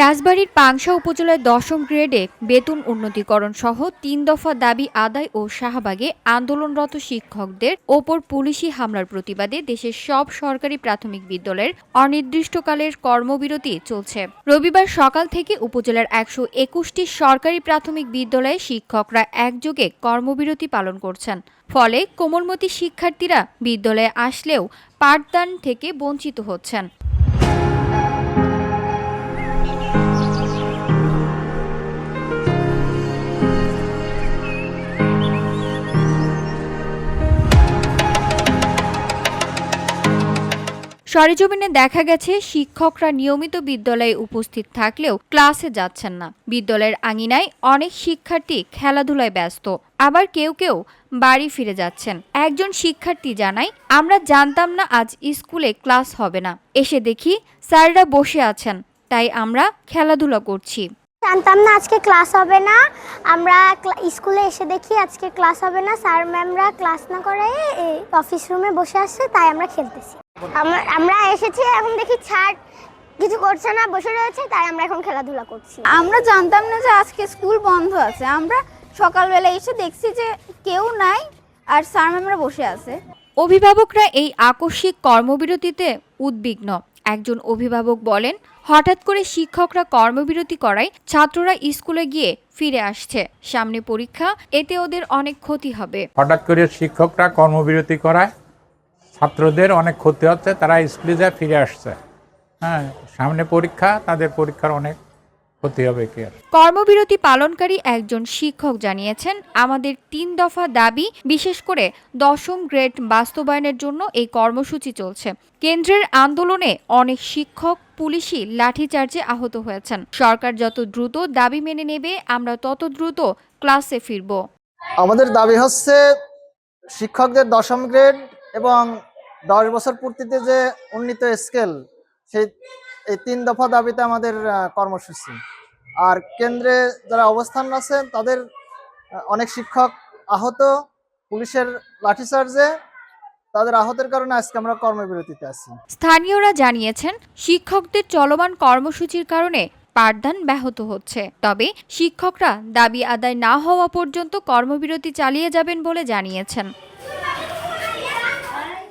রাজবাড়ীর পাংশা উপজেলার দশম গ্রেডে বেতন উন্নতিকরণ সহ তিন দফা দাবি আদায় ও শাহবাগে আন্দোলনরত শিক্ষকদের ওপর পুলিশি হামলার প্রতিবাদে দেশের সব সরকারি প্রাথমিক বিদ্যালয়ের অনির্দিষ্টকালের কর্মবিরতি চলছে। রবিবার সকাল থেকে উপজেলার একশো একুশটি সরকারি প্রাথমিক বিদ্যালয়ে শিক্ষকরা একযোগে কর্মবিরতি পালন করছেন। ফলে কোমলমতি শিক্ষার্থীরা বিদ্যালয়ে আসলেও পাঠদান থেকে বঞ্চিত হচ্ছেন। সরেজমিনে দেখা গেছে, শিক্ষকরা নিয়মিত বিদ্যালয়ে উপস্থিত থাকলেও ক্লাসে যাচ্ছেন না। বিদ্যালয়ের আঙিনায় অনেক শিক্ষার্থী খেলাধুলায় ব্যস্ত। আবার কেউ কেউ বাড়ি ফিরে যাচ্ছেন। একজন শিক্ষার্থী জানায়, আমরা জানতাম না আজ স্কুলে ক্লাস হবে না। এসে দেখি স্যাররা বসে আছেন, তাই আমরা খেলাধুলা করছি। জানতাম না আজকে ক্লাস হবে না। আমরা ক্লা- স্কুলে এসে দেখি আজকে ক্লাস হবে না। স্যার ম্যামরা ক্লাস না করে অফিস রুমে বসে আসছে, তাই আমরা খেলতেছি। আমরা- আমরা এসেছি এখন দেখি ছাড় কিছু করছে না বসে রয়েছে তাই আমরা এখন খেলাধুলা করছি। আমরা জানতাম না যে আজকে স্কুল বন্ধ আছে। আমরা সকালবেলা এসে দেখছি যে কেউ নাই আর স্যার ম্যামরা বসে আছে। অভিভাবকরা এই আকস্মিক কর্মবিরতিতে উদ্বিগ্ন। একজন অভিভাবক বলেন হঠাৎ করে শিক্ষকরা কর্মবিরতি করায় ছাত্ররা স্কুলে গিয়ে ফিরে আসছে। সামনে পরীক্ষা এতে ওদের অনেক ক্ষতি হবে। হঠাৎ করে শিক্ষকরা কর্মবিরতি করায় ছাত্রদের অনেক ক্ষতি হচ্ছে তারা স্কুলে যায় ফিরে আসছে। হ্যাঁ সামনে পরীক্ষা তাদের পরীক্ষার অনেক ক্ষতি হবে কি আর। কর্মবিরতি পালনকারী একজন শিক্ষক জানিয়েছেন আমাদের তিন দফা দাবি বিশেষ করে দশম গ্রেড বাস্তবায়নের জন্য এই কর্মসূচি চলছে। কেন্দ্রের আন্দোলনে অনেক শিক্ষক পুলিশি লাঠিচার্জে আহত হয়েছেন। সরকার যত দ্রুত দাবি মেনে নেবে আমরা তত দ্রুত ক্লাসে ফিরব। আমাদের দাবি হচ্ছে শিক্ষকদের দশম গ্রেড এবং দশ বছর পূর্তিতে যে উন্নীত স্কেল সেই, এই তিন দফা দাবিতে আমাদের কর্মসূচি। আর কেন্দ্রে যারা অবস্থান আছে তাদের অনেক শিক্ষক আহত, পুলিশের লাঠিচার্জে তাদের আহতের কারণে আজকে আমরা কর্মবিরতিতে আছি। স্থানীয়রা জানিয়েছেন, শিক্ষকদের চলমান কর্মসূচির কারণে পাঠদান ব্যাহত হচ্ছে। তবে শিক্ষকরা দাবি আদায় না হওয়া পর্যন্ত কর্মবিরতি চালিয়ে যাবেন বলে জানিয়েছেন।